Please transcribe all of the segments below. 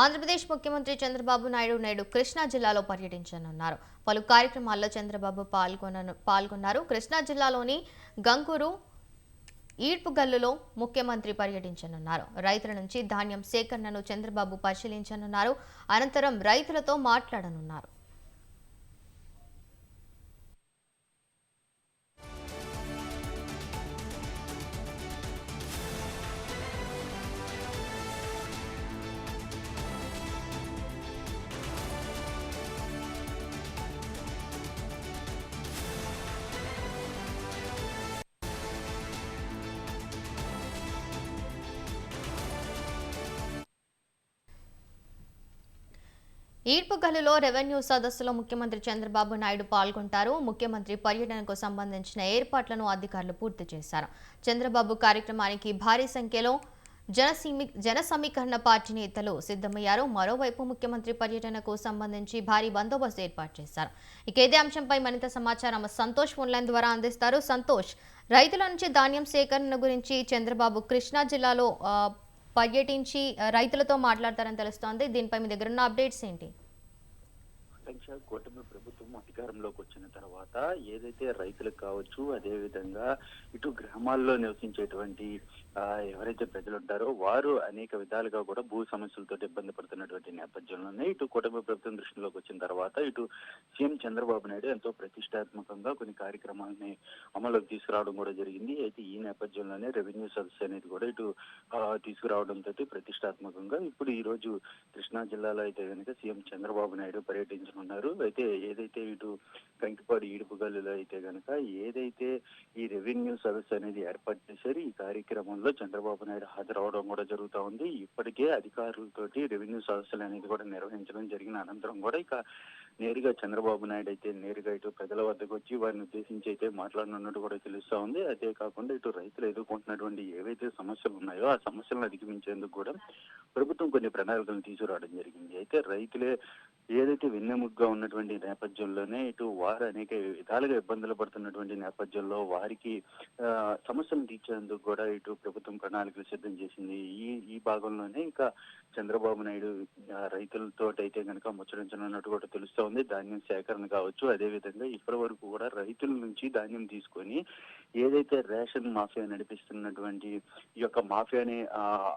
ఆంధ్రప్రదేశ్ ముఖ్యమంత్రి చంద్రబాబు నాయుడు నేడు కృష్ణా జిల్లాలో పర్యటించనున్నారు. పలు కార్యక్రమాల్లో చంద్రబాబు పాల్గొన పాల్గొన్నారు. కృష్ణా జిల్లాలోని గంగూరు ఈడ్పుగల్లులో ముఖ్యమంత్రి పర్యటించనున్నారు. రైతుల నుంచి ధాన్యం సేకరణను చంద్రబాబు పరిశీలించనున్నారు. అనంతరం రైతులతో మాట్లాడనున్నారు. ఈడ్పుగల్లులో రెవెన్యూ సదస్సులో ముఖ్యమంత్రి చంద్రబాబు నాయుడు పాల్గొంటారు. ముఖ్యమంత్రి పర్యటనకు సంబంధించిన ఏర్పాట్లను అధికారులు పూర్తి చేశారు. చంద్రబాబు కార్యక్రమానికి భారీ సంఖ్యలో జనసీమి జన సమీకరణ పార్టీ నేతలు సిద్ధమయ్యారు. మరోవైపు ముఖ్యమంత్రి పర్యటనకు సంబంధించి భారీ బందోబస్తు ఏర్పాటు చేశారు. ఇక ఇదే అంశంపై మరింత సమాచారం సంతోష్ ఫోన్లైన్ ద్వారా అందిస్తారు. సంతోష్ రైతుల నుంచి ధాన్యం సేకరణ గురించి చంద్రబాబు కృష్ణా జిల్లాలో పర్యటించి uh, రైతులతో మాట్లాడతారని తెలుస్తోంది. దీనిపై మీ దగ్గర ఉన్న అప్డేట్స్ ఏంటి? ఆకాంక్ష కూటమి ప్రభుత్వం అధికారంలోకి వచ్చిన తర్వాత ఏదైతే రైతులకు కావచ్చు అదేవిధంగా ఇటు గ్రామాల్లో నివసించేటువంటి ఆ, ఎవరైతే ప్రజలు ఉంటారో వారు అనేక విధాలుగా కూడా భూ సమస్యలతో ఇబ్బంది పడుతున్నటువంటి నేపథ్యంలోనే ఇటు కూటమి ప్రభుత్వం దృష్టిలోకి వచ్చిన తర్వాత ఇటు సీఎం చంద్రబాబు నాయుడు ఎంతో ప్రతిష్టాత్మకంగా కొన్ని కార్యక్రమాలని అమలులోకి తీసుకురావడం కూడా జరిగింది. అయితే ఈ నేపథ్యంలోనే రెవెన్యూ సదస్సు అనేది కూడా ఇటు తీసుకురావడంతో ప్రతిష్టాత్మకంగా ఇప్పుడు ఈ రోజు కృష్ణా జిల్లాలో అయితే కనుక సీఎం చంద్రబాబు నాయుడు పర్యటించనున్నారు అయితే ఏదైతే ఇటు కంకిపాడు ఈడుపుగల్లులో అయితే కనుక ఏదైతే ఈ రెవెన్యూ సదస్సు అనేది ఏర్పాటు చేశారు ఈ కార్యక్రమంలో చంద్రబాబు నాయుడు హాజరవడం కూడా జరుగుతూ ఉంది. ఇప్పటికే అధికారులతోటి రెవెన్యూ సదస్సులు అనేది కూడా నిర్వహించడం జరిగిన అనంతరం కూడా ఇక నేరుగా చంద్రబాబు నాయుడు అయితే నేరుగా ఇటు ప్రజల వద్దకు వచ్చి వారిని ఉద్దేశించి అయితే మాట్లాడనున్నట్టు కూడా తెలుస్తా ఉంది. అదే కాకుండా ఇటు రైతులు ఎదుర్కొంటున్నటువంటి ఏవైతే సమస్యలు ఉన్నాయో ఆ సమస్యలను అధిగమించేందుకు కూడా ప్రభుత్వం కొన్ని ప్రణాళికలు తీసుకురావడం జరిగింది. అయితే రైతులే ఏదైతే వెన్నెముగ్గా ఉన్నటువంటి నేపథ్యంలోనే ఇటు వారు అనేక విధాలుగా ఇబ్బందులు పడుతున్నటువంటి నేపథ్యంలో వారికి సమస్యలు సమస్యలను తీర్చేందుకు కూడా ఇటు ప్రభుత్వం ప్రణాళికలు సిద్ధం చేసింది. ఈ ఈ భాగంలోనే ఇక చంద్రబాబు నాయుడు రైతులతో అయితే కనుక ముచ్చరించనున్నట్టు కూడా తెలుస్తూ ఉంది ధాన్యం సేకరణ కావచ్చు అదే విధంగా ఇప్పటి వరకు కూడా రైతుల నుంచి ధాన్యం తీసుకొని ఏదైతే రేషన్ మాఫియా నడిపిస్తున్నటువంటి ఈ యొక్క మాఫియాని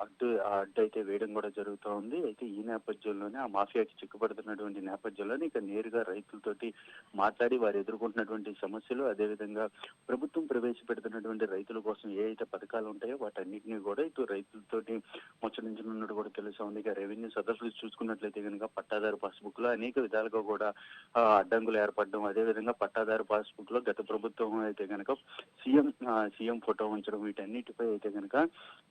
అడ్డు ఆ అడ్డు అయితే వేయడం కూడా జరుగుతూ ఉంది అయితే ఈ నేపథ్యంలోనే ఆ మాఫియాకి చిక్కుపడుతున్నటువంటి నేపథ్యంలోనే ఇక నేరుగా రైతులతోటి మాట్లాడి వారు ఎదుర్కొంటున్నటువంటి సమస్యలు అదే విధంగా ప్రభుత్వం ప్రవేశపెడుతున్నటువంటి రైతుల కోసం ఏ అయితే పథకాలు ఉంటాయో వాటన్నిటిని కూడా ఇటు రైతులతోటి ముచ్చరించనున్నట్టు కూడా తెలుసు ఉంది ఇక రెవెన్యూ సదస్సులు చూసుకున్నట్లయితే కనుక పట్టాదారు పాస్బుక్లో అనేక విధాలుగా కూడా అడ్డంకులు ఏర్పడడం అదే విధంగా పట్టాదారు పాస్బుక్లో గత ప్రభుత్వం అయితే కనుక సీఎం సీఎం ఫోటో ఉంచడం వీటన్నిటిపై అయితే కనుక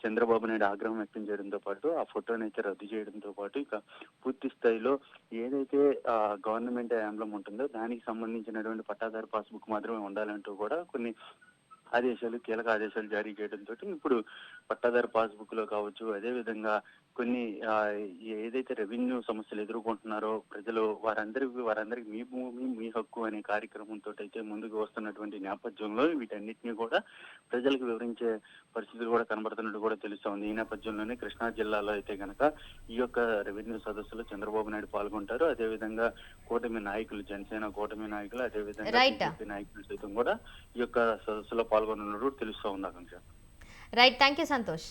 చంద్రబాబు నాయుడు ఆగ్రహం వ్యక్తం చేయడంతో పాటు ఆ ఫోటోని అయితే రద్దు చేయడంతో పాటు ఇక పూర్తి స్థాయిలో ఏదైతే గవర్నమెంట్ యాంబ్లం ఉంటుందో దానికి సంబంధించినటువంటి పట్టాదారు పాస్బుక్ మాత్రమే ఉండాలంటూ కూడా కొన్ని ఆదేశాలు కీలక ఆదేశాలు జారీ చేయడంతో ఇప్పుడు పట్టాదారు పాస్బుక్లో కావచ్చు అదే విధంగా కొన్ని ఏదైతే రెవెన్యూ సమస్యలు ఎదుర్కొంటున్నారో ప్రజలు వారందరికీ వారందరికీ మీ భూమి మీ హక్కు అనే కార్యక్రమంతో అయితే ముందుకు వస్తున్నటువంటి నేపథ్యంలో వీటన్నిటిని కూడా ప్రజలకు వివరించే పరిస్థితులు కూడా కనబడుతున్నట్టు కూడా తెలుస్తోంది. ఈ నేపథ్యంలోనే కృష్ణా జిల్లాలో అయితే కనుక ఈ యొక్క రెవెన్యూ సదస్సులో చంద్రబాబు నాయుడు పాల్గొంటారు. అదే విధంగా కూటమి నాయకులు జనసేన కూటమి నాయకులు అదే విధంగా Right. BJP నాయకులు సైతం కూడా ఈ యొక్క సదస్సులో పాల్గొనున్నట్టు తెలుస్తూ ఉంది Akanksha. Right thank you Santosh